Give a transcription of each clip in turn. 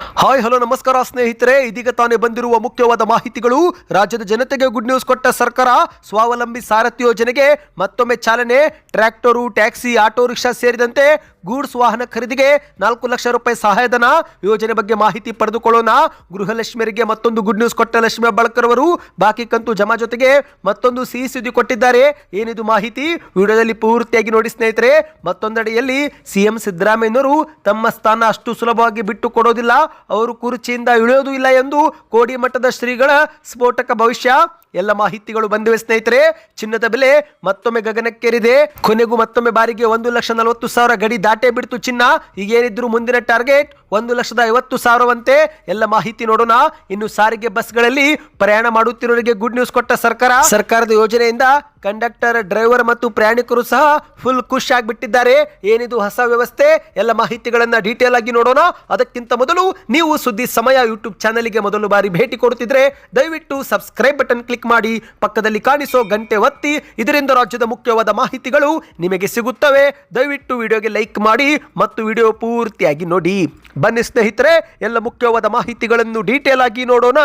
Hi, hello, ನಮಸ್ಕಾರ ಸ್ನೇಹಿತರೆ. ಇದೀಗ ತಾನೇ ಬಂದಿರುವ ಮುಖ್ಯವಾದ ಮಾಹಿತಿಗಳು. ರಾಜ್ಯದ ಜನತೆಗೆ ಗುಡ್ ನ್ಯೂಸ್ ಕೊಟ್ಟ ಸರ್ಕಾರ ಸ್ವಾವಲಂಬಿ ಸಾರಥಿ ಯೋಜನೆಗೆ ಮತ್ತೊಮ್ಮೆ ಚಾಲನೆ. ಟ್ರ್ಯಾಕ್ಟರು, ಟ್ಯಾಕ್ಸಿ, ಆಟೋ, ರಿಕ್ಷಾ ಸೇರಿದಂತೆ ಗೂಡ್ಸ್ ವಾಹನ ಖರೀದಿಗೆ ನಾಲ್ಕು ಲಕ್ಷ ರೂಪಾಯಿ ಸಹಾಯಧನ. ಯೋಜನೆ ಬಗ್ಗೆ ಮಾಹಿತಿ ಪಡೆದುಕೊಳ್ಳೋಣ. ಗೃಹಲಕ್ಷ್ಮಿಯರಿಗೆ ಮತ್ತೊಂದು ಗುಡ್ ನ್ಯೂಸ್ ಕೊಟ್ಟ ಲಕ್ಷ್ಮಿ ಬಳಕರ್ ಅವರು. ಬಾಕಿ ಕಂತು ಜಮಾ ಜೊತೆಗೆ ಮತ್ತೊಂದು ಸಿಹಿ ಸುದ್ದಿ ಕೊಟ್ಟಿದ್ದಾರೆ. ಏನಿದು ಮಾಹಿತಿ? ವಿಡಿಯೋದಲ್ಲಿ ಪೂರ್ತಿಯಾಗಿ ನೋಡಿ ಸ್ನೇಹಿತರೆ. ಮತ್ತೊಂದೆಡೆಯಲ್ಲಿ ಸಿಎಂ ಸಿದ್ದರಾಮಯ್ಯನವರು ತಮ್ಮ ಸ್ಥಾನ ಅಷ್ಟು ಸುಲಭವಾಗಿ ಬಿಟ್ಟು ಕೊಡೋದಿಲ್ಲ. ಅವರು ಕುರ್ಚಿಯಿಂದ ಇಳಿಯೋದು ಇಲ್ಲ ಎಂದು ಕೋಡಿ ಮಟ್ಟದ ಶ್ರೀಗಳ ಸ್ಫೋಟಕ ಭವಿಷ್ಯ. ಎಲ್ಲ ಮಾಹಿತಿಗಳು ಬಂದಿವೆ ಸ್ನೇಹಿತರೆ. ಚಿನ್ನದ ಬೆಲೆ ಮತ್ತೊಮ್ಮೆ ಗಗನಕ್ಕೇರಿದೆ. ಕೊನೆಗೂ ಮತ್ತೊಮ್ಮೆ ಬಾರಿಗೆ ಒಂದು ಲಕ್ಷ ನಲವತ್ತು ಸಾವಿರ ಗಡಿ ದಾಟೇ ಬಿಡ್ತು ಚಿನ್ನ. ಈಗೇನಿದ್ರು ಮುಂದಿನ ಟಾರ್ಗೆಟ್ ಒಂದು ಲಕ್ಷದ ಐವತ್ತು ಸಾವಿರವಂತೆ. ಎಲ್ಲ ಮಾಹಿತಿ ನೋಡೋಣ. ಇನ್ನು ಸಾರಿಗೆ ಬಸ್ಗಳಲ್ಲಿ ಪ್ರಯಾಣ ಮಾಡುತ್ತಿರೋರಿಗೆ ಗುಡ್ ನ್ಯೂಸ್ ಕೊಟ್ಟ ಸರ್ಕಾರ. ಸರ್ಕಾರದ ಯೋಜನೆಯಿಂದ ಕಂಡಕ್ಟರ್, ಡ್ರೈವರ್ ಮತ್ತು ಪ್ರಯಾಣಿಕರು ಸಹ ಫುಲ್ ಖುಷ್ ಆಗಿಬಿಟ್ಟಿದ್ದಾರೆ. ಏನಿದು ಹೊಸ ವ್ಯವಸ್ಥೆ? ಎಲ್ಲ ಮಾಹಿತಿಗಳನ್ನು ಡೀಟೇಲ್ ಆಗಿ ನೋಡೋಣ. ಅದಕ್ಕಿಂತ ಮೊದಲು ನೀವು ಸುದ್ದಿ ಸಮಯ ಯೂಟ್ಯೂಬ್ ಚಾನಲ್ಗೆ ಮೊದಲು ಬಾರಿ ಭೇಟಿ ಕೊಡುತ್ತಿದ್ರೆ ದಯವಿಟ್ಟು ಸಬ್ಸ್ಕ್ರೈಬ್ ಬಟನ್ ಕ್ಲಿಕ್ ಮಾಡಿ. ಪಕ್ಕದಲ್ಲಿ ಕಾಣಿಸೋ ಗಂಟೆ ಒತ್ತಿ. ಇದರಿಂದ ರಾಜ್ಯದ ಮುಖ್ಯವಾದ ಮಾಹಿತಿಗಳು ನಿಮಗೆ ಸಿಗುತ್ತವೆ. ದಯವಿಟ್ಟು ವಿಡಿಯೋಗೆ ಲೈಕ್ ಮಾಡಿ ಮತ್ತು ವಿಡಿಯೋ ಪೂರ್ತಿಯಾಗಿ ನೋಡಿ. ಬನ್ನಿ ಸ್ನೇಹಿತರೆ, ಎಲ್ಲ ಮುಖ್ಯವಾದ ಮಾಹಿತಿಗಳನ್ನು ಡೀಟೇಲ್ ಆಗಿ ನೋಡೋಣ.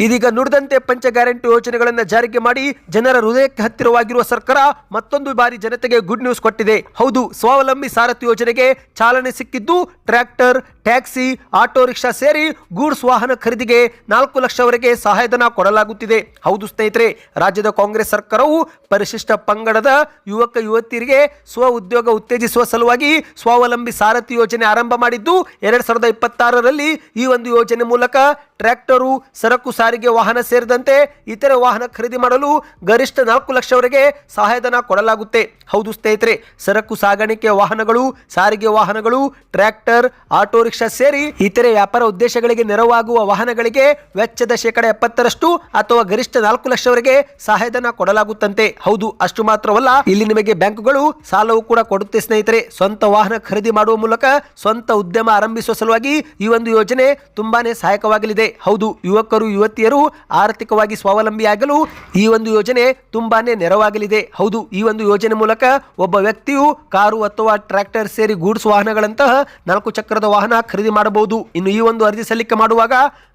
ಇದೀಗ ನುಡಿದಂತೆ ಪಂಚ ಗ್ಯಾರಂಟಿ ಯೋಜನೆಗಳನ್ನು ಜಾರಿಗೆ ಮಾಡಿ ಜನರ ಹೃದಯಕ್ಕೆ ಹತ್ತಿರವಾಗಿರುವ ಸರ್ಕಾರ ಮತ್ತೊಂದು ಬಾರಿ ಜನತೆಗೆ ಗುಡ್ ನ್ಯೂಸ್ ಕೊಟ್ಟಿದೆ. ಹೌದು, ಸ್ವಾವಲಂಬಿ ಸಾರಥಿ ಯೋಜನೆಗೆ ಚಾಲನೆ ಸಿಕ್ಕಿದ್ದು ಟ್ರ್ಯಾಕ್ಟರ್, ಟ್ಯಾಕ್ಸಿ, ಆಟೋ ರಿಕ್ಷಾ ಸೇರಿ ಗೂಡ್ಸ್ ವಾಹನ ಖರೀದಿಗೆ ನಾಲ್ಕು ಲಕ್ಷವರೆಗೆ ಸಹಾಯಧನ ಕೊಡಲಾಗುತ್ತಿದೆ. ಹೌದು ಸ್ನೇಹಿತರೆ, ರಾಜ್ಯದ ಕಾಂಗ್ರೆಸ್ ಸರ್ಕಾರವು ಪರಿಶಿಷ್ಟ ಪಂಗಡದ ಯುವಕ ಯುವತಿಯರಿಗೆ ಸ್ವ ಉದ್ಯೋಗ ಉತ್ತೇಜಿಸುವ ಸಲುವಾಗಿ ಸ್ವಾವಲಂಬಿ ಸಾರಥಿ ಯೋಜನೆ ಆರಂಭ ಮಾಡಿದ್ದು, ಎರಡ್ ಸಾವಿರದ ಇಪ್ಪತ್ತಾರರಲ್ಲಿ ಈ ಒಂದು ಯೋಜನೆ ಮೂಲಕ ಟ್ರ್ಯಾಕ್ಟರು, ಸರಕು ಸಾರಿಗೆ ವಾಹನ ಸೇರಿದಂತೆ ಇತರೆ ವಾಹನ ಖರೀದಿ ಮಾಡಲು ಗರಿಷ್ಠ ನಾಲ್ಕು ಲಕ್ಷವರೆಗೆ ಸಹಾಯಧನ ಕೊಡಲಾಗುತ್ತೆ. ಹೌದು ಸ್ನೇಹಿತರೆ, ಸರಕು ಸಾಗಾಣಿಕೆ ವಾಹನಗಳು, ಸಾರಿಗೆ ವಾಹನಗಳು, ಟ್ರ್ಯಾಕ್ಟರ್, ಆಟೋ ರಿಕ್ಷಾ ಸೇರಿ ಇತರೆ ವ್ಯಾಪಾರ ಉದ್ದೇಶಗಳಿಗೆ ನೆರವಾಗುವ ವಾಹನಗಳಿಗೆ ವೆಚ್ಚದ ಶೇಕಡ ಎಪ್ಪತ್ತರಷ್ಟು ಅಥವಾ ಗರಿಷ್ಠ ನಾಲ್ಕು ಲಕ್ಷವರೆಗೆ ಸಹಾಯಧನ ಕೊಡಲಾಗುತ್ತಂತೆ. ಹೌದು, ಅಷ್ಟು ಮಾತ್ರವಲ್ಲ, ಇಲ್ಲಿ ನಿಮಗೆ ಬ್ಯಾಂಕುಗಳು ಸಾಲವು ಕೂಡ ಕೊಡುತ್ತೆ ಸ್ನೇಹಿತರೆ. ಸ್ವಂತ ವಾಹನ ಖರೀದಿ ಮಾಡುವ ಮೂಲಕ ಸ್ವಂತ ಉದ್ಯಮ ಆರಂಭಿಸುವ ಸಲುವಾಗಿ ಈ ಒಂದು ಯೋಜನೆ ತುಂಬಾನೇ ಸಹಾಯಕವಾಗಲಿದೆ. ಹೌದು, ಯುವಕರು ಯುವತಿಯರು ಆರ್ಥಿಕವಾಗಿ ಸ್ವಾವಲಂಬಿಯಾಗಲು ಈ ಒಂದು ಯೋಜನೆ ತುಂಬಾನೇ ನೆರವಾಗಲಿದೆ. ಹೌದು, ಈ ಒಂದು ಯೋಜನೆ ಮೂಲಕ ಒಬ್ಬ ವ್ಯಕ್ತಿಯು ಕಾರು ಅಥವಾ ಟ್ರ್ಯಾಕ್ಟರ್ ಸೇರಿ ಗೂಡ್ಸ್ ವಾಹನಗಳಂತಹ ನಾಲ್ಕು ಚಕ್ರದ ವಾಹನ ಖರೀದಿ ಮಾಡಬಹುದು. ಇನ್ನು ಈ ಒಂದು ಅರ್ಜಿ ಸಲ್ಲಿಕೆ ಮಾಡುವಾಗ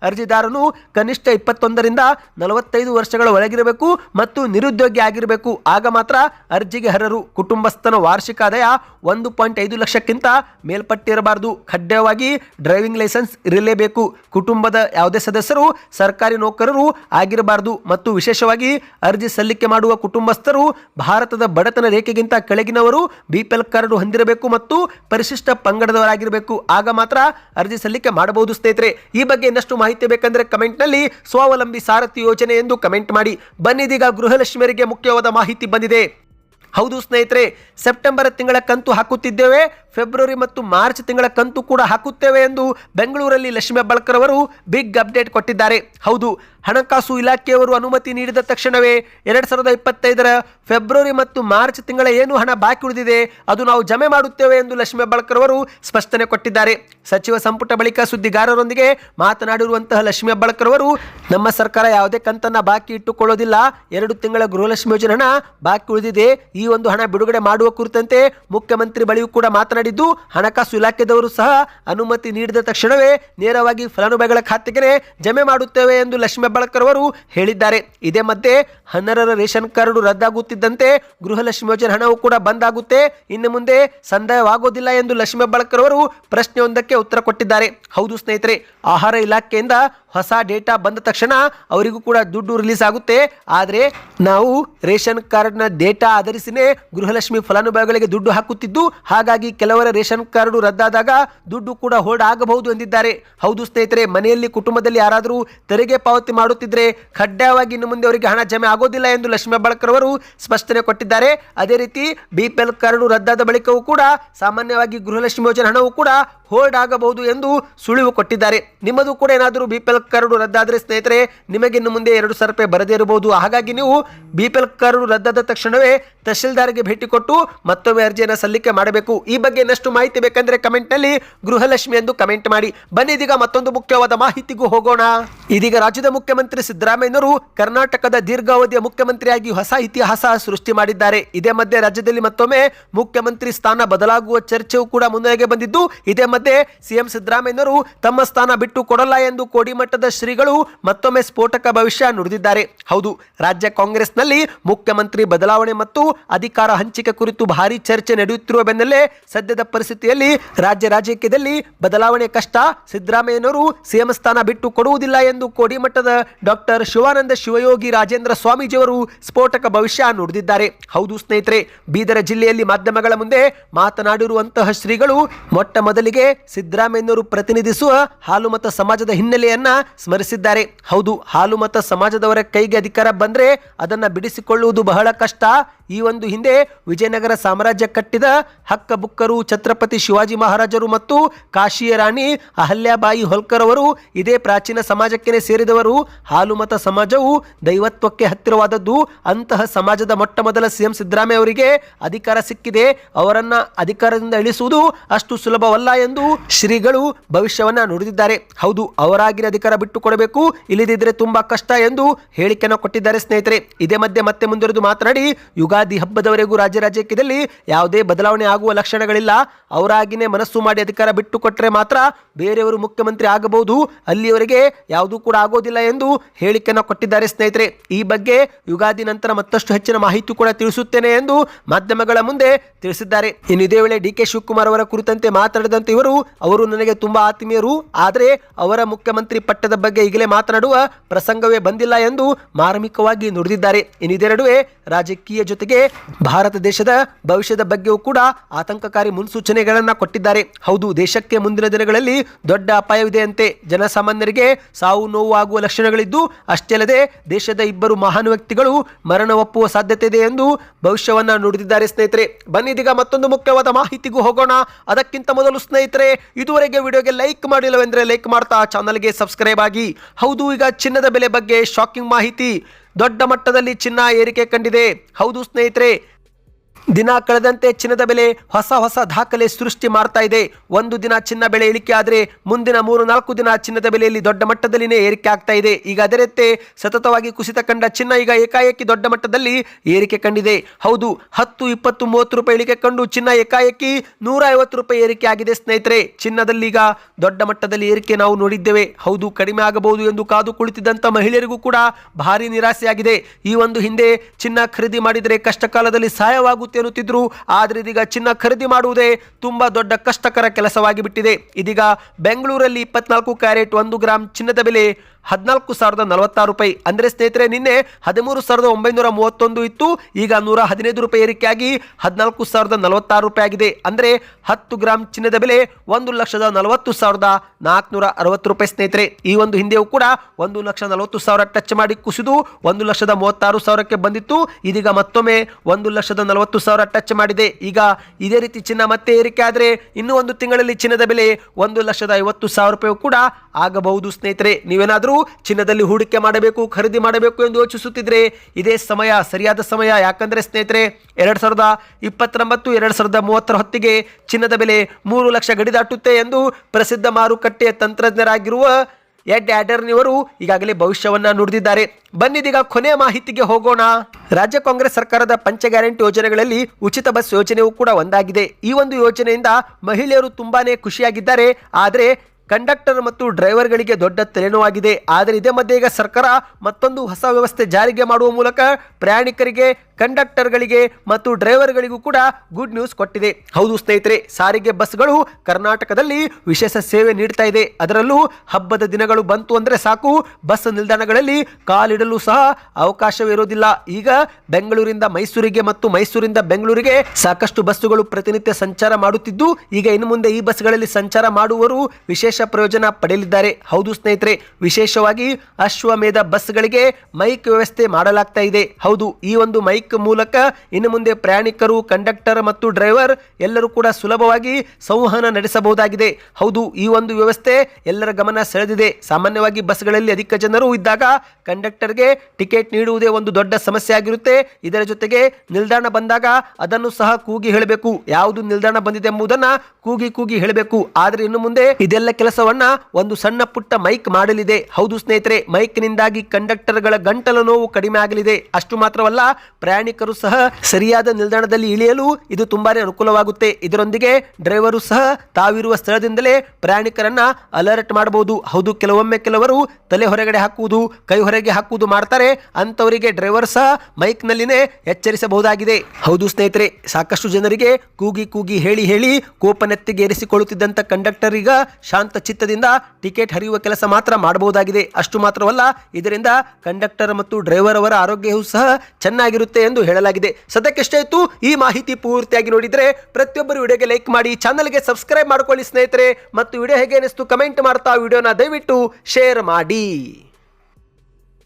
ಅರ್ಜಿದಾರನು ಕನಿಷ್ಠ ಇಪ್ಪತ್ತೊಂದರಿಂದ ನಲವತ್ತೈದು ವರ್ಷಗಳ ಒಳಗಿರಬೇಕು ಮತ್ತು ನಿರುದ್ಯೋಗಿ ಆಗಿರಬೇಕು. ಆಗ ಮಾತ್ರ ಅರ್ಜಿಗೆ ಹರರು ಕುಟುಂಬಸ್ಥನ ವಾರ್ಷಿಕ ಆದಾಯ ಒಂದು ಪಾಯಿಂಟ್ ಐದು ಲಕ್ಷಕ್ಕಿಂತ ಮೇಲ್ಪಟ್ಟಿರಬಾರದು. ಕಡ್ಡಾಯವಾಗಿ ಡ್ರೈವಿಂಗ್ ಲೈಸೆನ್ಸ್ ಇರಲೇಬೇಕು. ಕುಟುಂಬದ ಯಾವುದೇ ಸದಸ್ಯರು ಸರ್ಕಾರಿ ನೌಕರರು ಆಗಿರಬಾರದು ಮತ್ತು ವಿಶೇಷವಾಗಿ ಅರ್ಜಿ ಸಲ್ಲಿಕೆ ಮಾಡುವ ಕುಟುಂಬಸ್ಥರು ಭಾರತದ ಬಡತನ ರೇಖೆಗಿಂತ ಕೆಳಗಿನವರು ಬಿಪಿಎಲ್ ಕಾರ್ಡ್ ಹೊಂದಿರಬೇಕು ಮತ್ತು ಪರಿಶಿಷ್ಟ ಪಂಗಡದವರಾಗಿರಬೇಕು. ಆಗ ಮಾತ್ರ ಅರ್ಜಿ ಸಲ್ಲಿಕೆ ಮಾಡಬಹುದು ಸ್ನೇಹಿತರೆ. ಈ ಬಗ್ಗೆ ಇನ್ನಷ್ಟು ಮಾಹಿತಿ ಬೇಕಂದ್ರೆ ಕಮೆಂಟ್ನಲ್ಲಿ ಸ್ವಾವಲಂಬಿ ಸಾರಥಿ ಯೋಜನೆ ಎಂದು ಕಮೆಂಟ್ ಮಾಡಿ. ಬನ್ನಿದೀಗ ಗೃಹಲಕ್ಷ್ಮಿಯರಿಗೆ ಮುಖ್ಯವಾದ ಮಾಹಿತಿ ಬಂದಿದೆ. ಹೌದು ಸ್ನೇಹಿತರೆ, ಸೆಪ್ಟೆಂಬರ್ ತಿಂಗಳ ಕಂತು ಹಾಕುತ್ತಿದ್ದೇವೆ, ಫೆಬ್ರವರಿ ಮತ್ತು ಮಾರ್ಚ್ ತಿಂಗಳ ಕಂತು ಕೂಡ ಹಾಕುತ್ತೇವೆ ಎಂದು ಬೆಂಗಳೂರಲ್ಲಿ ಲಕ್ಷ್ಮೀ ಹೆಬ್ಬಾಳ್ಕರ್ ಅವರು ಬಿಗ್ ಅಪ್ಡೇಟ್ ಕೊಟ್ಟಿದ್ದಾರೆ. ಹೌದು ಹಣಕಾಸು ಇಲಾಖೆಯವರು ಅನುಮತಿ ನೀಡಿದ ತಕ್ಷಣವೇ ಎರಡು ಸಾವಿರದ ಇಪ್ಪತ್ತೈದರ ಫೆಬ್ರವರಿ ಮತ್ತು ಮಾರ್ಚ್ ತಿಂಗಳ ಏನು ಹಣ ಬಾಕಿ ಉಳಿದಿದೆ ಅದು ನಾವು ಜಮೆ ಮಾಡುತ್ತೇವೆ ಎಂದು ಲಕ್ಷ್ಮೀ ಹೆಬ್ಬಾಳ್ಕರ್ ಅವರು ಸ್ಪಷ್ಟನೆ ಕೊಟ್ಟಿದ್ದಾರೆ. ಸಚಿವ ಸಂಪುಟ ಬಳಿಕ ಸುದ್ದಿಗಾರರೊಂದಿಗೆ ಮಾತನಾಡಿರುವಂತಹ ಲಕ್ಷ್ಮೀ ಹೆಬ್ಬಾಳ್ಕರ್ ಅವರು, ನಮ್ಮ ಸರ್ಕಾರ ಯಾವುದೇ ಕಂತನ್ನ ಬಾಕಿ ಇಟ್ಟುಕೊಳ್ಳೋದಿಲ್ಲ. ಎರಡು ತಿಂಗಳ ಗೃಹಲಕ್ಷ್ಮಿ ಯೋಜನೆ ಹಣ ಬಾಕಿ ಉಳಿದಿದೆ. ಈ ಒಂದು ಹಣ ಬಿಡುಗಡೆ ಮಾಡುವ ಕುರಿತಂತೆ ಮುಖ್ಯಮಂತ್ರಿ ಬಳಿಯೂ ಕೂಡ ಮಾತನಾಡಿದ್ದು, ಹಣಕಾಸು ಇಲಾಖೆದವರು ಸಹ ಅನುಮತಿ ನೀಡಿದ ತಕ್ಷಣವೇ ನೇರವಾಗಿ ಫಲಾನುಭವಿಗಳ ಖಾತೆಗೆ ಜಮೆ ಮಾಡುತ್ತೇವೆ ಎಂದು ಲಕ್ಷ್ಮೀ ಹೆಬ್ಬಾಳ್ಕರ್ ಹೇಳಿದ್ದಾರೆ. ಇದೇ ಮಧ್ಯೆ ಹನ್ನರರ ರೇಷನ್ ಕಾರ್ಡ್ ರದ್ದಾಗುತ್ತಿದ್ದಂತೆ ಗೃಹಲಕ್ಷ್ಮಿ ಯೋಜನೆ ಹಣವು ಕೂಡ ಬಂದ್ ಆಗುತ್ತೆ ಇನ್ನು ಮುಂದೆ ಸಂದೇಹವಾಗೋದಿಲ್ಲ ಎಂದು ಲಕ್ಷ್ಮಿ ಹೆಬ್ಬಾಳ್ಕರ್ ಅವರು ಪ್ರಶ್ನೆಯೊಂದಕ್ಕೆ ಉತ್ತರ ಕೊಟ್ಟಿದ್ದಾರೆ. ಹೌದು ಸ್ನೇಹಿತರೆ, ಆಹಾರ ಇಲಾಖೆಯಿಂದ ಹೊಸ ಡೇಟಾ ಬಂದ ತಕ್ಷಣ ಅವರಿಗೂ ಕೂಡ ದುಡ್ಡು ರಿಲೀಸ್ ಆಗುತ್ತೆ. ಆದರೆ ನಾವು ರೇಷನ್ ಕಾರ್ಡ್ನ ಡೇಟಾ ಆಧರಿಸಿನೇ ಗೃಹಲಕ್ಷ್ಮಿ ಫಲಾನುಭವಿಗಳಿಗೆ ದುಡ್ಡು ಹಾಕುತ್ತಿದ್ದು, ಹಾಗಾಗಿ ಕೆಲವರ ರೇಷನ್ ಕಾರ್ಡು ರದ್ದಾದಾಗ ದುಡ್ಡು ಕೂಡ ಹೋಲ್ಡ್ ಆಗಬಹುದು ಎಂದಿದ್ದಾರೆ. ಹೌದು ಸ್ನೇಹಿತರೆ, ಮನೆಯಲ್ಲಿ ಕುಟುಂಬದಲ್ಲಿ ಯಾರಾದರೂ ತೆರಿಗೆ ಪಾವತಿ ಮಾಡುತ್ತಿದ್ರೆ ಕಡ್ಡಾಯವಾಗಿ ಇನ್ನು ಮುಂದೆ ಅವರಿಗೆ ಹಣ ಜಮೆ ಆಗೋದಿಲ್ಲ ಎಂದು ಲಕ್ಷ್ಮೀ ಬಳಕರ್ ಅವರು ಸ್ಪಷ್ಟನೆ ಕೊಟ್ಟಿದ್ದಾರೆ. ಅದೇ ರೀತಿ ಬಿಪಿಎಲ್ ಕಾರ್ಡು ರದ್ದಾದ ಬಳಿಕವೂ ಕೂಡ ಸಾಮಾನ್ಯವಾಗಿ ಗೃಹಲಕ್ಷ್ಮಿ ಯೋಜನೆ ಹಣವು ಕೂಡ ಹೋಲ್ಡ್ ಆಗಬಹುದು ಎಂದು ಸುಳಿವು ಕೊಟ್ಟಿದ್ದಾರೆ. ನಿಮ್ಮದು ಕೂಡ ಏನಾದರೂ ಬಿಪಿಎಲ್ ಕಾರ್ಡು ರದ್ದಾದರೆ ಸ್ನೇಹಿತರೆ, ನಿಮಗೆ ಇನ್ನು ಮುಂದೆ ಎರಡು ಸಾವಿರ ರೂಪಾಯಿ ಬರದೇ ಇರಬಹುದು. ಹಾಗಾಗಿ ನೀವು ಬಿಪಿಎಲ್ ಕಾರ್ಡು ರದ್ದಾದ ತಕ್ಷಣವೇ ತಹಶೀಲ್ದಾರ್ಗೆ ಭೇಟಿ ಕೊಟ್ಟು ಮತ್ತೊಮ್ಮೆ ಅರ್ಜಿಯನ್ನು ಸಲ್ಲಿಕೆ ಮಾಡಬೇಕು. ಈ ಬಗ್ಗೆ ಇನ್ನಷ್ಟು ಮಾಹಿತಿ ಬೇಕಂದ್ರೆ ಕಮೆಂಟ್ನಲ್ಲಿ ಗೃಹಲಕ್ಷ್ಮಿ ಎಂದು ಕಮೆಂಟ್ ಮಾಡಿ. ಬನ್ನಿ ಇದೀಗ ಮತ್ತೊಂದು ಮುಖ್ಯವಾದ ಮಾಹಿತಿಗೂ ಹೋಗೋಣ. ಇದೀಗ ರಾಜ್ಯದ ಮುಖ್ಯಮಂತ್ರಿ ಸಿದ್ದರಾಮಯ್ಯನವರು ಕರ್ನಾಟಕದ ದೀರ್ಘಾವಧಿಯ ಮುಖ್ಯಮಂತ್ರಿಯಾಗಿ ಹೊಸ ಇತಿಹಾಸ ಸೃಷ್ಟಿ ಮಾಡಿದ್ದಾರೆ. ಇದೇ ಮಧ್ಯೆ ರಾಜ್ಯದಲ್ಲಿ ಮತ್ತೊಮ್ಮೆ ಮುಖ್ಯಮಂತ್ರಿ ಸ್ಥಾನ ಬದಲಾಗುವ ಚರ್ಚೆಯೂ ಕೂಡ ಮುನ್ನೆಲೆಗೆ ಬಂದಿದ್ದು, ಇದೇ ಮಧ್ಯೆ ಸಿಎಂ ಸಿದ್ದರಾಮಯ್ಯನವರು ತಮ್ಮ ಸ್ಥಾನ ಬಿಟ್ಟು ಕೊಡಲ್ಲ ಎಂದು ಕೋಡಿಮಟ್ಟದ ಶ್ರೀಗಳು ಮತ್ತೊಮ್ಮೆ ಸ್ಫೋಟಕ ಭವಿಷ್ಯ ನುಡಿದಿದ್ದಾರೆ. ಹೌದು, ರಾಜ್ಯ ಕಾಂಗ್ರೆಸ್ನಲ್ಲಿ ಮುಖ್ಯಮಂತ್ರಿ ಬದಲಾವಣೆ ಮತ್ತು ಅಧಿಕಾರ ಹಂಚಿಕೆ ಕುರಿತು ಭಾರಿ ಚರ್ಚೆ ನಡೆಯುತ್ತಿರುವ ಬೆನ್ನಲ್ಲೇ ಸದ್ಯದ ಪರಿಸ್ಥಿತಿಯಲ್ಲಿ ರಾಜ್ಯ ರಾಜಕೀಯದಲ್ಲಿ ಬದಲಾವಣೆ ಕಷ್ಟ. ಸಿದ್ದರಾಮಯ್ಯನವರು ಸಿಎಂ ಸ್ಥಾನ ಬಿಟ್ಟು ಕೊಡುವುದಿಲ್ಲ ಎಂದು ಕೋಡಿಮಟ್ಟದ ಡಾಕ್ಟರ್ ಶಿವಾನಂದ ಶಿವಯೋಗಿ ರಾಜೇಂದ್ರ ಸ್ವಾಮೀಜಿಯವರು ಸ್ಫೋಟಕ ಭವಿಷ್ಯ ನುಡಿದಿದ್ದಾರೆ. ಹೌದು ಸ್ನೇಹಿತರೆ, ಬೀದರ ಜಿಲ್ಲೆಯಲ್ಲಿ ಮಾಧ್ಯಮಗಳ ಮುಂದೆ ಮಾತನಾಡಿರುವಂತಹ ಶ್ರೀಗಳು ಮೊಟ್ಟ ಮೊದಲಿಗೆ ಸಿದ್ದರಾಮಯ್ಯನವರು ಪ್ರತಿನಿಧಿಸುವ ಹಾಲುಮತ ಸಮಾಜದ ಹಿನ್ನೆಲೆಯನ್ನ ಸ್ಮರಿಸಿದ್ದಾರೆ. ಹೌದು, ಹಾಲುಮತ ಸಮಾಜದವರ ಕೈಗೆ ಅಧಿಕಾರ ಬಂದ್ರೆ ಅದನ್ನ ಬಿಡಿಸಿಕೊಳ್ಳುವುದು ಬಹಳ ಕಷ್ಟ. ಈ ಒಂದು ಹಿಂದೆ ವಿಜಯನಗರ ಸಾಮ್ರಾಜ್ಯ ಕಟ್ಟಿದ ಹಕ್ಕ ಬುಕ್ಕರು ಛತ್ರಪತಿ ಶಿವಾಜಿ ಮಹಾರಾಜರು ಮತ್ತು ಕಾಶಿಯ ರಾಣಿ ಅಹಲ್ಯಾಬಾಯಿ ಹೊಲ್ಕರ್ ಅವರು ಇದೇ ಪ್ರಾಚೀನ ಸಮಾಜಕ್ಕೆ ಸೇರಿದವರು. ಹಾಲುಮತ ಸಮಾಜವು ದೈವತ್ವಕ್ಕೆ ಹತ್ತಿರವಾದದ್ದು. ಅಂತಹ ಸಮಾಜದ ಮೊಟ್ಟ ಮೊದಲ ಸಿಎಂ ಸಿದ್ದರಾಮಯ್ಯ ಅವರಿಗೆ ಅಧಿಕಾರ ಸಿಕ್ಕಿದೆ. ಅವರನ್ನ ಅಧಿಕಾರದಿಂದ ಇಳಿಸುವುದು ಅಷ್ಟು ಸುಲಭವಲ್ಲ ಎಂದು ಶ್ರೀಗಳು ಭವಿಷ್ಯವನ್ನ ನುಡಿದಿದ್ದಾರೆ. ಹೌದು ಅವರಾಗಿನ ಅಧಿಕಾರ ಬಿಟ್ಟು ಕೊಡಬೇಕು ಇಲ್ಲದಿದ್ರೆ ತುಂಬಾ ಕಷ್ಟ ಎಂದು ಹೇಳಿಕೆಯನ್ನು ಕೊಟ್ಟಿದ್ದಾರೆ ಸ್ನೇಹಿತರೆ. ಇದೇ ಮಧ್ಯೆ ಮತ್ತೆ ಮುಂದುವರೆದು ಮಾತನಾಡಿ, ಯುಗಾದಿ ಹಬ್ಬದವರೆಗೂ ರಾಜ್ಯ ರಾಜಕೀಯದಲ್ಲಿ ಯಾವುದೇ ಬದಲಾವಣೆ ಆಗುವ ಲಕ್ಷಣಗಳಿಲ್ಲ. ಅವರಾಗಿನೇ ಮನಸ್ಸು ಮಾಡಿ ಅಧಿಕಾರ ಬಿಟ್ಟು ಕೊಟ್ಟರೆ ಮಾತ್ರ ಬೇರೆಯವರು ಮುಖ್ಯಮಂತ್ರಿ ಆಗಬಹುದು. ಅಲ್ಲಿಯವರೆಗೆ ಯಾವುದೂ ಕೂಡ ಆಗೋದಿಲ್ಲ ಎಂದು ಹೇಳಿಕೆಯನ್ನು ಕೊಟ್ಟಿದ್ದಾರೆ ಸ್ನೇಹಿತರೆ. ಈ ಬಗ್ಗೆ ಯುಗಾದಿ ನಂತರ ಮತ್ತಷ್ಟು ಹೆಚ್ಚಿನ ಮಾಹಿತಿ ಕೂಡ ತಿಳಿಸುತ್ತೇನೆ ಎಂದು ಮಾಧ್ಯಮಗಳ ಮುಂದೆ ತಿಳಿಸಿದ್ದಾರೆ. ಇನ್ನು ಇದೇ ವೇಳೆ ಡಿ ಕೆ ಶಿವಕುಮಾರ್ ಅವರ ಕುರಿತಂತೆ ಮಾತನಾಡಿದಂತೆ ಇವರು ಅವರು ನನಗೆ ತುಂಬಾ ಆತ್ಮೀಯರು, ಆದರೆ ಅವರ ಮುಖ್ಯಮಂತ್ರಿ ಪಟ್ಟದ ಬಗ್ಗೆ ಈಗಲೇ ಮಾತನಾಡುವ ಪ್ರಸಂಗವೇ ಬಂದಿಲ್ಲ ಎಂದು ಮಾರ್ಮಿಕವಾಗಿ ನುಡಿದಿದ್ದಾರೆ. ಇನ್ನಿದೆ ನಡುವೆ ರಾಜಕೀಯ ಜೊತೆಗೆ ಭಾರತ ದೇಶದ ಭವಿಷ್ಯದ ಬಗ್ಗೆಯೂ ಕೂಡ ಆತಂಕಕಾರಿ ಮುನ್ಸೂಚನೆಗಳನ್ನು ಕೊಟ್ಟಿದ್ದಾರೆ. ಹೌದು, ದೇಶಕ್ಕೆ ಮುಂದಿನ ದಿನಗಳಲ್ಲಿ ದೊಡ್ಡ ಅಪಾಯವಿದೆ ಅಂತೆ ಜನಸಾಮಾನ್ಯರಿಗೆ ಸಾವು ನೋವು ಆಗುವ ಲಕ್ಷಣಗಳಿದ್ದು, ಅಷ್ಟೇ ಅಲ್ಲದೆ ದೇಶದ ಇಬ್ಬರು ಮಹಾನ್ ವ್ಯಕ್ತಿಗಳು ಮರಣ ಒಪ್ಪುವ ಸಾಧ್ಯತೆ ಇದೆ ಎಂದು ಭವಿಷ್ಯವನ್ನ ನುಡಿದಿದ್ದಾರೆ ಸ್ನೇಹಿತರೆ. ಬನ್ನಿ ಇದೀಗ ಮತ್ತೊಂದು ಮುಖ್ಯವಾದ ಮಾಹಿತಿಗೂ ಹೋಗೋಣ. ಅದಕ್ಕಿಂತ ಮೊದಲು ಸ್ನೇಹಿತರೆ ಇದುವರೆಗೆ ವಿಡಿಯೋಗೆ ಲೈಕ್ ಮಾಡಿಲ್ಲವೆಂದ್ರೆ ಲೈಕ್ ಮಾಡ್ತಾ ಚಾನಲ್ಗೆ ಸಬ್ಸ್ಕ್ರೈಬ್ ಆಗಿ. ಹೌದು, ಈಗ ಚಿನ್ನದ ಬೆಲೆ ಬಗ್ಗೆ ಶಾಕಿಂಗ್ ಮಾಹಿತಿ. ದೊಡ್ಡ ಮಟ್ಟದಲ್ಲಿ ಚಿನ್ನ ಏರಿಕೆ ಕಂಡಿದೆ. ಹೌದು ಸ್ನೇಹಿತರೆ ದಿನ ಕಳೆದಂತೆ ಚಿನ್ನದ ಬೆಲೆ ಹೊಸ ಹೊಸ ದಾಖಲೆ ಸೃಷ್ಟಿ ಮಾಡ್ತಾ ಇದೆ. ಒಂದು ದಿನ ಚಿನ್ನ ಬೆಲೆ ಇಳಿಕೆ ಆದರೆ ಮುಂದಿನ ಮೂರು ನಾಲ್ಕು ದಿನ ಚಿನ್ನದ ಬೆಲೆಯಲ್ಲಿ ದೊಡ್ಡ ಮಟ್ಟದಲ್ಲಿನೇ ಏರಿಕೆ ಆಗ್ತಾ ಇದೆ. ಈಗ ಅದರಂತೆ ಸತತವಾಗಿ ಕುಸಿತ ಕಂಡ ಚಿನ್ನ ಈಗ ಏಕಾಏಕಿ ದೊಡ್ಡ ಮಟ್ಟದಲ್ಲಿ ಏರಿಕೆ ಕಂಡಿದೆ. ಹೌದು, ಹತ್ತು, ಇಪ್ಪತ್ತು, ಮೂವತ್ತು ರೂಪಾಯಿ ಇಳಿಕೆ ಕಂಡು ಚಿನ್ನ ಏಕಾಏಕಿ ನೂರ ರೂಪಾಯಿ ಏರಿಕೆ ಆಗಿದೆ ಸ್ನೇಹಿತರೆ. ಚಿನ್ನದಲ್ಲಿ ಈಗ ದೊಡ್ಡ ಮಟ್ಟದಲ್ಲಿ ಏರಿಕೆ ನಾವು ನೋಡಿದ್ದೇವೆ. ಹೌದು, ಕಡಿಮೆ ಆಗಬಹುದು ಎಂದು ಕಾದು ಕುಳಿತಿದ್ದಂಥ ಮಹಿಳೆಯರಿಗೂ ಕೂಡ ಭಾರಿ ನಿರಾಸೆಯಾಗಿದೆ. ಈ ಒಂದು ಹಿಂದೆ ಚಿನ್ನ ಖರೀದಿ ಮಾಡಿದರೆ ಕಷ್ಟ ಕಾಲದಲ್ಲಿ ಸಹಾಯವಾಗುತ್ತೆ ಅನ್ನುತ್ತಿದ್ರು ಆದರೆ ಇದೀಗ ಚಿನ್ನ ಖರೀದಿ ಮಾಡುವುದೇ ತುಂಬಾ ದೊಡ್ಡ ಕಷ್ಟಕರ ಕೆಲಸವಾಗಿ ಬಿಟ್ಟಿದೆ ಇದೀಗ ಬೆಂಗಳೂರಲ್ಲಿ ಇಪ್ಪತ್ನಾಲ್ಕು ಕ್ಯಾರೆಟ್ ಒಂದು ಗ್ರಾಮ್ ಚಿನ್ನದ ಬೆಲೆ ಹದಿನಾಲ್ಕು ಸಾವಿರದ ನಲವತ್ತಾರು ರೂಪಾಯಿ. ಅಂದರೆ ಸ್ನೇಹಿತರೆ, ನಿನ್ನೆ ಹದಿಮೂರು ಸಾವಿರದ ಒಂಬೈನೂರ ಮೂವತ್ತೊಂದು ಇತ್ತು. ಈಗ ನೂರ ಹದಿನೈದು ರೂಪಾಯಿ ಏರಿಕೆಯಾಗಿ ಹದಿನಾಲ್ಕು ಸಾವಿರದ ನಲವತ್ತಾರು ರೂಪಾಯಿ ಆಗಿದೆ. ಅಂದರೆ ಹತ್ತು ಗ್ರಾಮ್ ಚಿನ್ನದ ಬೆಲೆ ಒಂದು ಲಕ್ಷದ ನಲವತ್ತು ಸಾವಿರದ ನಾಲ್ಕುನೂರ ಅರವತ್ತು ರೂಪಾಯಿ ಸ್ನೇಹಿತರೆ. ಈ ಒಂದು ಹಿಂದೆಯೂ ಕೂಡ ಒಂದು ಲಕ್ಷ ನಲವತ್ತು ಸಾವಿರ ಟಚ್ ಮಾಡಿ ಕುಸಿದು ಒಂದು ಲಕ್ಷದ ಮೂವತ್ತಾರು ಸಾವಿರಕ್ಕೆ ಬಂದಿತ್ತು. ಇದೀಗ ಮತ್ತೊಮ್ಮೆ ಒಂದು ಲಕ್ಷದ ನಲವತ್ತು ಸಾವಿರ ಟಚ್ ಮಾಡಿದೆ. ಈಗ ಇದೇ ರೀತಿ ಚಿನ್ನ ಮತ್ತೆ ಏರಿಕೆ ಆದರೆ ಇನ್ನೂ ಒಂದು ತಿಂಗಳಲ್ಲಿ ಚಿನ್ನದ ಬೆಲೆ ಒಂದು ಲಕ್ಷದ ಐವತ್ತು ಸಾವಿರ ರೂಪಾಯಿ ಕೂಡ ಆಗಬಹುದು ಸ್ನೇಹಿತರೆ. ನೀವೇನಾದರೂ ಚಿನ್ನದಲ್ಲಿ ಹೂಡಿಕೆ ಮಾಡಬೇಕು, ಖರೀದಿ ಮಾಡಬೇಕು ಎಂದು ಯೋಚಿಸುತ್ತಿದ್ರೆ ಇದೇ ಸಮಯ, ಸರಿಯಾದ ಸಮಯ. ಯಾಕಂದರೆ ಸ್ನೇಹಿತರೆ, ಎರಡು ಸಾವಿರದ ಇಪ್ಪತ್ತೊಂಬತ್ತು, ಎರಡು ಸಾವಿರದ ಮೂವತ್ತರ ಹೊತ್ತಿಗೆ ಚಿನ್ನದ ಬೆಲೆ ಮೂರು ಲಕ್ಷ ಗಡಿದಾಟುತ್ತೆ ಎಂದು ಪ್ರಸಿದ್ಧ ಮಾರುಕಟ್ಟೆ ತಂತ್ರಜ್ಞರಾಗಿರುವ ಎಡ್ ಆಡರ್ನಿವರು ಈಗಾಗಲೇ ಭವಿಷ್ಯವನ್ನ ನುಡಿದಿದ್ದಾರೆ. ಬನ್ನಿದೀಗ ಕೊನೆ ಮಾಹಿತಿಗೆ ಹೋಗೋಣ. ರಾಜ್ಯ ಕಾಂಗ್ರೆಸ್ ಸರ್ಕಾರದ ಪಂಚ ಗ್ಯಾರಂಟಿ ಯೋಜನೆಗಳಲ್ಲಿ ಉಚಿತ ಬಸ್ ಯೋಜನೆಯೂ ಕೂಡ ಒಂದಾಗಿದೆ. ಈ ಒಂದು ಯೋಜನೆಯಿಂದ ಮಹಿಳೆಯರು ತುಂಬಾನೇ ಖುಷಿಯಾಗಿದ್ದಾರೆ. ಆದರೆ ಕಂಡಕ್ಟರ್ ಮತ್ತು ಡ್ರೈವರ್ಗಳಿಗೆ ದೊಡ್ಡ ತಲೆನೋವಾಗಿದೆ. ಆದರೆ ಇದೇ ಮಧ್ಯೆ ಈಗ ಸರ್ಕಾರ ಮತ್ತೊಂದು ಹೊಸ ವ್ಯವಸ್ಥೆ ಜಾರಿಗೆ ಮಾಡುವ ಮೂಲಕ ಪ್ರಯಾಣಿಕರಿಗೆ ಕಂಡಕ್ಟರ್ಗಳಿಗೆ ಮತ್ತು ಡ್ರೈವರ್ಗಳಿಗೂ ಕೂಡ ಗುಡ್ ನ್ಯೂಸ್ ಕೊಟ್ಟಿದೆ. ಹೌದು ಸ್ನೇಹಿತರೆ, ಸಾರಿಗೆ ಬಸ್ಗಳು ಕರ್ನಾಟಕದಲ್ಲಿ ವಿಶೇಷ ಸೇವೆ ನೀಡ್ತಾ ಇದೆ. ಅದರಲ್ಲೂ ಹಬ್ಬದ ದಿನಗಳು ಬಂತು ಅಂದರೆ ಸಾಕು, ಬಸ್ ನಿಲ್ದಾಣಗಳಲ್ಲಿ ಕಾಲಿಡಲು ಸಹ ಅವಕಾಶವಿರೋದಿಲ್ಲ ಈಗ ಬೆಂಗಳೂರಿಂದ ಮೈಸೂರಿಗೆ ಮತ್ತು ಮೈಸೂರಿಂದ ಬೆಂಗಳೂರಿಗೆ ಸಾಕಷ್ಟು ಬಸ್ಸುಗಳು ಪ್ರತಿನಿತ್ಯ ಸಂಚಾರ ಮಾಡುತ್ತಿದ್ದು, ಈಗ ಇನ್ನು ಮುಂದೆ ಈ ಬಸ್ಗಳಲ್ಲಿ ಸಂಚಾರ ಮಾಡುವವರು ವಿಶೇಷ ಪ್ರಯೋಜನ ಪಡೆಯಲಿದ್ದಾರೆ. ಹೌದು ಸ್ನೇಹಿತರೆ, ವಿಶೇಷವಾಗಿ ಅಶ್ವಮೇಧ ಬಸ್ಗಳಿಗೆ ಮೈಕ್ ವ್ಯವಸ್ಥೆ ಮಾಡಲಾಗ್ತಾ ಇದೆ. ಹೌದು, ಈ ಒಂದು ಮೈಕ್ ಮೂಲಕ ಇನ್ನು ಮುಂದೆ ಪ್ರಯಾಣಿಕರು, ಕಂಡಕ್ಟರ್ ಮತ್ತು ಡ್ರೈವರ್ ಎಲ್ಲರೂ ಕೂಡ ಸುಲಭವಾಗಿ ಸಂವಹನ ನಡೆಸಬಹುದಾಗಿದೆ. ಹೌದು, ಈ ಒಂದು ವ್ಯವಸ್ಥೆ ಎಲ್ಲರ ಗಮನ ಸೆಳೆದಿದೆ. ಸಾಮಾನ್ಯವಾಗಿ ಬಸ್ಗಳಲ್ಲಿ ಅಧಿಕ ಜನರು ಇದ್ದಾಗ ಕಂಡಕ್ಟರ್ಗೆ ಟಿಕೆಟ್ ನೀಡುವುದೇ ಒಂದು ದೊಡ್ಡ ಸಮಸ್ಯೆ ಆಗಿರುತ್ತೆ. ಇದರ ಜೊತೆಗೆ ನಿಲ್ದಾಣ ಬಂದಾಗ ಅದನ್ನು ಸಹ ಕೂಗಿ ಹೇಳಬೇಕು. ಯಾವುದು ನಿಲ್ದಾಣ ಬಂದಿದೆ ಎಂಬುದನ್ನ ಕೂಗಿ ಕೂಗಿ ಹೇಳಬೇಕು. ಆದರೆ ಇನ್ನು ಮುಂದೆ ಇದೆಲ್ಲ ಕೆಲಸವನ್ನ ಒಂದು ಸಣ್ಣ ಪುಟ್ಟ ಮೈಕ್ ಮಾಡಲಿದೆ. ಹೌದು ಸ್ನೇಹಿತರೆ ಮೈಕ್ ನಿಂದಾಗಿ ಕಂಡಕ್ಟರ್ಗಳ ಗಂಟಲು ನೋವು ಕಡಿಮೆ ಆಗಲಿದೆ. ಅಷ್ಟು ಮಾತ್ರವಲ್ಲ, ಪ್ರಯಾಣ ಪ್ರಯಾಣಿಕರು ಸಹ ಸರಿಯಾದ ನಿಲ್ದಾಣದಲ್ಲಿ ಇಳಿಯಲು ಇದು ತುಂಬಾನೇ ಅನುಕೂಲವಾಗುತ್ತೆ. ಇದರೊಂದಿಗೆ ಡ್ರೈವರು ಸಹ ತಾವಿರುವ ಸ್ಥಳದಿಂದಲೇ ಪ್ರಯಾಣಿಕರನ್ನ ಅಲರ್ಟ್ ಮಾಡಬಹುದು. ಹೌದು, ಕೆಲವೊಮ್ಮೆ ಕೆಲವರು ತಲೆ ಹೊರಗಡೆ ಹಾಕುವುದು, ಕೈ ಹೊರಗೆ ಹಾಕುವುದು ಮಾಡ್ತಾರೆ. ಅಂತವರಿಗೆ ಡ್ರೈವರ್ ಸಹ ಮೈಕ್ ನಲ್ಲಿನೇ ಎಚ್ಚರಿಸಬಹುದಾಗಿದೆ. ಹೌದು ಸ್ನೇಹಿತರೆ, ಸಾಕಷ್ಟು ಜನರಿಗೆ ಕೂಗಿ ಕೂಗಿ ಹೇಳಿ ಹೇಳಿ ಕೋಪನೆತ್ತಿಗೇರಿಸಿಕೊಳ್ಳುತ್ತಿದ್ದಂಥ ಕಂಡಕ್ಟರ್ ಈಗ ಶಾಂತ ಚಿತ್ತದಿಂದ ಟಿಕೆಟ್ ಹರಿಯುವ ಕೆಲಸ ಮಾತ್ರ ಮಾಡಬಹುದಾಗಿದೆ. ಅಷ್ಟು ಮಾತ್ರವಲ್ಲ, ಇದರಿಂದ ಕಂಡಕ್ಟರ್ ಮತ್ತು ಡ್ರೈವರ್ ಅವರ ಆರೋಗ್ಯವೂ ಸಹ ಚೆನ್ನಾಗಿರುತ್ತೆ. ಎಂದು ಹೇಳಲಾಗಿದೆ. ಸದ್ಯಕ್ಕೆ ಇತ್ತು ಈ ಮಾಹಿತಿ ಪೂರ್ತಿಯಾಗಿ ನೋಡಿದರೆ ಪ್ರತಿಯೊಬ್ಬರು ವಿಡಿಯೋಗೆ ಲೈಕ್ ಮಾಡಿ, ಚಾನಲ್ಗೆ ಸಬ್ಸ್ಕ್ರೈಬ್ ಮಾಡ್ಕೊಳ್ಳಿ ಸ್ನೇಹಿತರೆ. ಮತ್ತು ವಿಡಿಯೋ ಹೇಗೆ ಅನಿಸ್ತು ಕಮೆಂಟ್ ಮಾಡ್ತಾ ವಿಡಿಯೋನ ದಯವಿಟ್ಟು ಶೇರ್ ಮಾಡಿ.